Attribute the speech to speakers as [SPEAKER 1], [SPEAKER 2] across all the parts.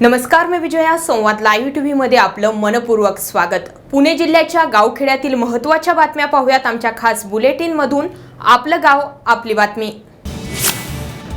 [SPEAKER 1] नमस्कार मी विजया. संवाद live T व्हीमध्ये आपलं मनपूर्वक स्वागत. पुणे जिल्ह्याच्या गावखेड्यातील महत्त्वाच्या बातम्या पाहूयात आमच्या खास बुलेटिनमधून आपलं गाव आपली बातमी.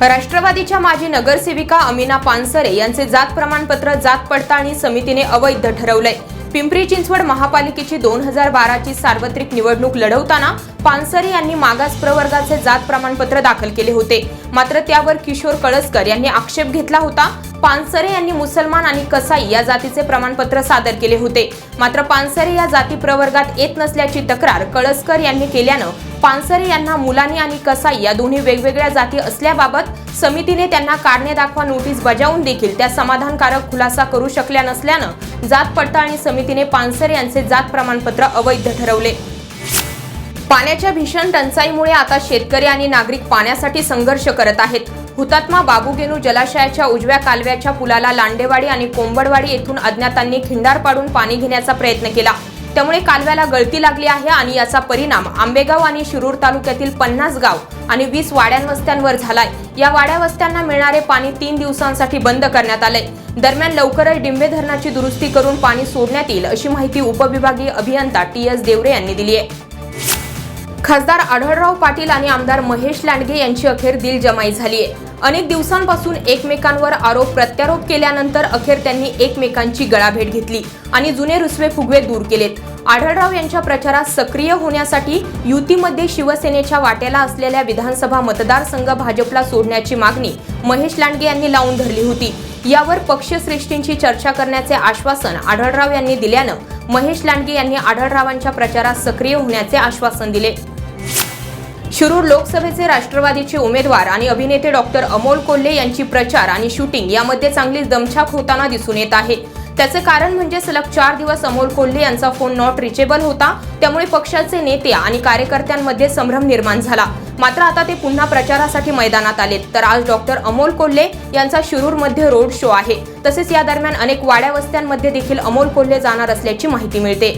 [SPEAKER 1] राष्ट्रवादीच्या माजी नगरसेविका अमिना पानसरे यांचे जात प्रमाणपत्र जात पडताळणी समितीने अवैध ठरवलंय. पिंपरी चिंचवड महापालिकेची दोन हजार बाराची सार्वत्रिक निवडणूक लढवताना पानसरे यांनी मागास प्रवर्गाचे जात प्रमाणपत्र दाखल केले होते. मात्र त्यावर किशोर कळसकर यांनी आक्षेप घेतला होता. पानसरे यांनी मुसलमान आणि कसाई या जातीचे प्रमाणपत्र सादर केले होते. मात्र पानसरे या जाती प्रवर्गात येत नसल्याची तक्रार कळसकर यांनी केल्यानं पानसरे यांना मुलानी आणि कसाई या दोन्ही वेगवेगळ्या जाती असल्याबाबत समितीने त्यांना कारणे दाखवा नोटीस बजावून देखील त्या समाधानकारक खुलासा करू शकल्या नसल्यानं जात पडताळणी समितीने पानसर यांचे जात प्रमाणपत्र अवैध ठरवले. पाण्याच्या भीषण टंचाईमुळे आता शेतकरी आणि नागरिक पाण्यासाठी संघर्ष करत आहेत. हुतात्मा बाबूगेनू जलाशयाच्या उजव्या कालव्याच्या पुलाला लांडेवाडी आणि कोंबडवाडी येथून अज्ञातांनी खिंडार पाडून पाणी घेण्याचा प्रयत्न केला. त्यामुळे कालव्याला गळती लागली आहे आणि याचा परिणाम आंबेगाव आणि शिरूर तालुक्यातील पन्नास गाव आणि वीस वाड्यांवस्त्यांवर झालाय. या वाड्यावस्त्यांना मिळणारे पाणी तीन दिवसांसाठी बंद करण्यात आले दरम्यान लवकरच डिंबे धरणाची दुरुस्ती करून पाणी सोडण्यात येईल अशी माहिती उपविभागीय अभियंता टी एस देवरे यांनी दिली आहे. खासदार आढळराव पाटील आणि आमदार महेश लांडगे यांची अखेर दिलजमाई झाली आहे. अनेक दिवसांपासून एकमेकांवर आरोप प्रत्यारोप केल्यानंतर अखेर त्यांनी एकमेकांची गळाभेट घेतली आणि जुने रुसवे फुगवे दूर केलेत. आढळराव यांच्या प्रचारात सक्रिय होण्यासाठी युतीमध्ये शिवसेनेच्या वाट्याला असलेल्या विधानसभा मतदारसंघ भाजपला सोडण्याची मागणी महेश लांडगे यांनी लावून धरली होती. यावर पक्षश्रेष्ठींची चर्चा करण्याचे आश्वासन आढळराव यांनी दिल्यानं महेश लांडगे यांनी आढळरावांच्या प्रचारात सक्रिय होण्याचे आश्वासन दिले. शिरूर लोकसभेचे राष्ट्रवादीचे उमेदवार आणि अभिनेते डॉक्टर अमोल कोल्हे यांची प्रचार आणि शूटिंग यामध्ये चांगलीच दमछाक होताना दिसून येत आहे. त्याचं कारण म्हणजे सलग चार दिवस अमोल कोल्हे यांचा फोन नॉट रिचेबल होता. त्यामुळे पक्षाचे नेते आणि कार्यकर्त्यांमध्ये संभ्रम निर्माण झाला. मात्र आता ते पुन्हा प्रचारासाठी मैदानात आलेत. तर आज डॉक्टर अमोल कोल्हे यांचा शिरूरमध्ये रोड शो आहे. तसेच या दरम्यान अनेक वाड्या वस्त्यांमध्ये देखील अमोल कोल्हे जाणार असल्याची माहिती मिळते.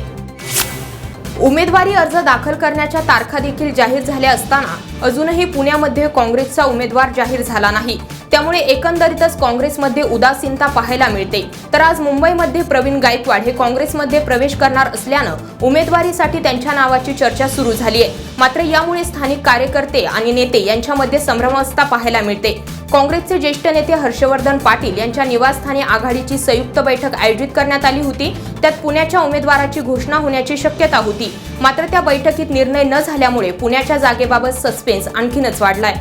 [SPEAKER 1] उमेदवारी अर्ज दाखल करण्याच्या तारखा देखील जाहीर झाल्या असताना अजूनही पुण्यामध्ये काँग्रेसचा उमेदवार जाहीर झाला नाही. त्यामुळे एकंदरीतच काँग्रेसमध्ये उदासीनता पाहायला मिळते. तर आज मुंबईमध्ये प्रवीण गायकवाड हे काँग्रेसमध्ये प्रवेश करणार असल्यानं उमेदवारीसाठी त्यांच्या नावाची चर्चा सुरू झाली आहे. मात्र यामुळे स्थानिक कार्यकर्ते आणि नेते यांच्यामध्ये संभ्रमावस्था पाहायला मिळते. काँग्रेसचे ज्येष्ठ नेते हर्षवर्धन पाटील यांच्या निवासस्थानी आघाडीची संयुक्त बैठक आयोजित करण्यात आली होती. त्यात पुण्याच्या उमेदवाराची घोषणा होण्याची शक्यता होती. मात्र त्या बैठकीत निर्णय न झाल्यामुळे पुण्याच्या जागेबाबत सस्पेन्स आणखीनच वाढलाय.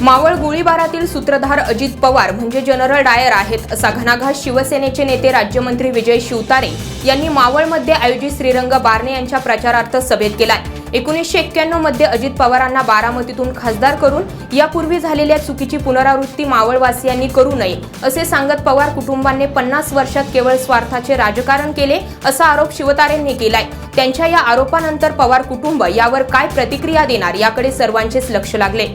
[SPEAKER 1] मावळ गोळीबारातील सूत्रधार अजित पवार म्हणजे जनरल डायर आहेत असा घणाघात शिवसेनेचे नेते राज्यमंत्री विजय शिवतारे यांनी मावळमध्ये आयोजित श्रीरंग बारणे यांच्या प्रचारार्थ सभेत केलाय. एकोणीसशे एक्क्याण्णवमध्ये अजित पवारांना बारामतीतून खासदार करून यापूर्वी झालेल्या चुकीची पुनरावृत्ती मावळवासियांनी करू नये असे सांगत पवार कुटुंबांनी पन्नास वर्षात केवळ स्वार्थाचे राजकारण केले असा आरोप शिवतारेंनी केलाय. त्यांच्या या आरोपानंतर पवार कुटुंब यावर काय प्रतिक्रिया देणार याकडे सर्वांचेच लक्ष लागले.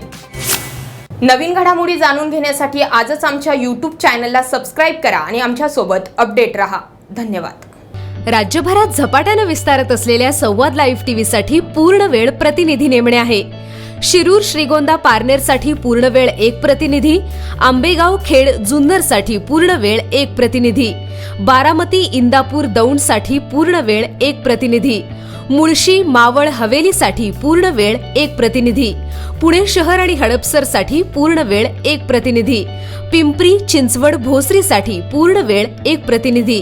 [SPEAKER 1] नवीन घडामोडी जाणून घेण्यासाठी आजच आमच्या यूट्यूब चॅनलला सबस्क्राईब करा आणि आमच्यासोबत अपडेट रहा. धन्यवाद.
[SPEAKER 2] राज्यभरात झपाट्यानं विस्तारत असलेल्या संवाद लाईव्ह टीव्हीसाठी पूर्ण वेळ प्रतिनिधी नेमणे आहे. शिरूर श्रीगोंदा पारनेरसाठी पूर्ण वेळ एक प्रतिनिधी आंबेगाव खेड जुन्नरसाठी पूर्ण वेळ एक प्रतिनिधी बारामती इंदापूर दौंडसाठी पूर्ण वेळ एक प्रतिनिधी मुळशी मावळ हवेलीसाठी पूर्ण वेळ एक प्रतिनिधी पुणे शहर आणि हडपसरसाठी पूर्ण वेळ एक प्रतिनिधी पिंपरी चिंचवड भोसरीसाठी पूर्ण वेळ एक प्रतिनिधी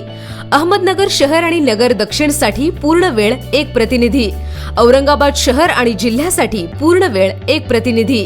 [SPEAKER 2] अहमदनगर शहर आणि नगर दक्षिणसाठी पूर्ण वेळ एक प्रतिनिधी. औरंगाबाद शहर आणि जिल्ह्यासाठी पूर्ण वेळ एक प्रतिनिधी.